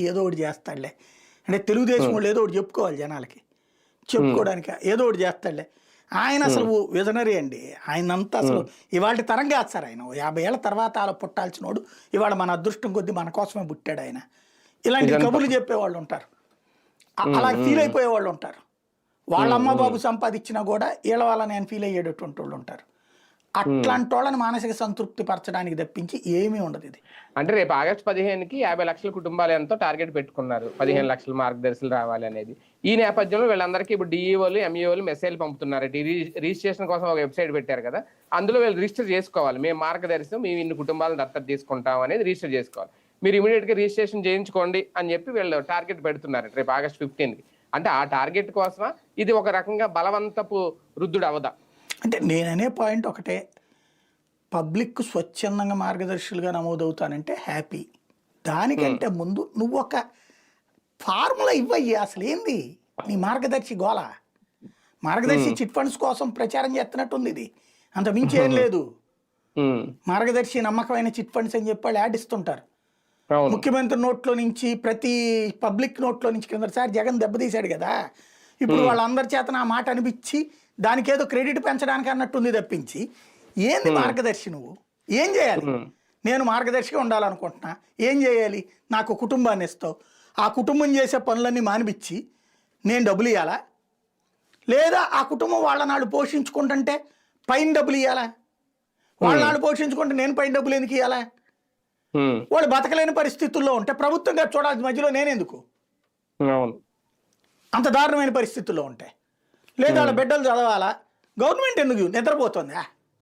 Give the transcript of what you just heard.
ఏదో ఒకటి చేస్తాడులే. అంటే తెలుగుదేశం వాళ్ళు ఏదో ఒకటి చెప్పుకోవాలి జనాలకి. చెప్పుకోవడానికి ఏదో ఒకటి చేస్తాడులే. ఆయన అసలు విజనరీ అండి. ఆయన అంతా అసలు ఇవాళ తరం కాదు సార్ ఆయన. యాభై ఏళ్ళ తర్వాత అలా పుట్టాల్సినోడు ఇవాళ మన అదృష్టం కొద్దీ మన కోసమే పుట్టాడు ఆయన. ఇలాంటి కబుర్లు చెప్పేవాళ్ళు ఉంటారు. అలా ఫీల్ అయిపోయే వాళ్ళు ఉంటారు. వాళ్ళ అమ్మ బాబు సంపాదించినా కూడా వీళ్ళ వల్ల నేను ఫీల్ అయ్యేటటువంటి వాళ్ళు ఉంటారు. అట్లాంటి వాళ్ళని మానసిక సంతృప్తి పరచడానికి తప్పించి ఏమీ ఉండదు ఇది. అంటే రేపు ఆగస్టు పదిహేనుకి యాభై లక్షల కుటుంబాలు ఎంతో టార్గెట్ పెట్టుకున్నారు. పదిహేను లక్షల మార్గదర్శులు రావాలి అనేది. ఈ నేపథ్యంలో వీళ్ళందరికీ ఇప్పుడు డిఈఓలు ఎంఈఓలు మెసేజ్ పంపుతున్నారు. రిజిస్ట్రేషన్ కోసం ఒక వెబ్సైట్ పెట్టారు కదా. అందులో వీళ్ళు రిజిస్టర్ చేసుకోవాలి. మేము మార్గదర్శనం మేము ఇన్ని కుటుంబాలను దత్తత తీసుకుంటాం అనేది రిజిస్టర్ చేసుకోవాలి. మీరు ఇమీడియట్గా రిజిస్ట్రేషన్ చేయించుకోండి అని చెప్పి వీళ్ళు టార్గెట్ పెడుతున్నారు రేపు ఆగస్ట్ ఫిఫ్టీన్కి అంటే ఆ టార్గెట్ కోసమా? ఇది ఒక రకంగా బలవంతపు రుద్దుడు అవదా? అంటే నేననే పాయింట్ ఒకటే. పబ్లిక్ స్వచ్ఛందంగా మార్గదర్శులుగా నమోదవుతానంటే హ్యాపీ. దానికంటే ముందు నువ్వు ఒక ఫార్ములా ఇవ్వయ్యి అసలు ఏంది? నీ మార్గదర్శి గోల మార్గదర్శి చిట్ ఫండ్స్ కోసం ప్రచారం చేస్తున్నట్టుంది ఇది. అంత మించి ఏం లేదు. ఉమ్, మార్గదర్శి నమ్మకమైన చిట్ ఫండ్స్ అని చెప్పి వాళ్ళు యాడ్ ఇస్తుంటారు. ముఖ్యమంత్రి నోట్లో నుంచి ప్రతి పబ్లిక్ నోట్లో నుంచి కిందసారి జగన్ దెబ్బతీశాడు కదా. ఇప్పుడు వాళ్ళందరి చేత ఆ మాట అనిపించి దానికి ఏదో క్రెడిట్ పెంచడానికి అన్నట్టుంది తప్పించి ఏంది మార్గదర్శి నువ్వు? ఏం చేయాలి? నేను మార్గదర్శిగా ఉండాలనుకుంటున్నా. ఏం చేయాలి? నాకు కుటుంబాన్ని ఇస్తావు. ఆ కుటుంబం చేసే పనులన్నీ మానిపించి నేను డబ్బులు ఇవ్వాలా లేదా ఆ కుటుంబం వాళ్ళ నాడు పోషించుకుంటుంటే పైన డబ్బులు ఇవ్వాలా వాళ్ళ నాడు పోషించుకుంటే నేను పైన డబ్బులు ఎందుకు ఇవ్వాలా వాళ్ళు బతకలేని పరిస్థితుల్లో ఉంటే ప్రభుత్వంగా చూడాల్సిన మధ్యలో నేనెందుకు? అంత దారుణమైన పరిస్థితుల్లో ఉంటాయి లేదా వాళ్ళ బిడ్డలు చదవాలా? గవర్నమెంట్ ఎందుకు నిద్రపోతుందా?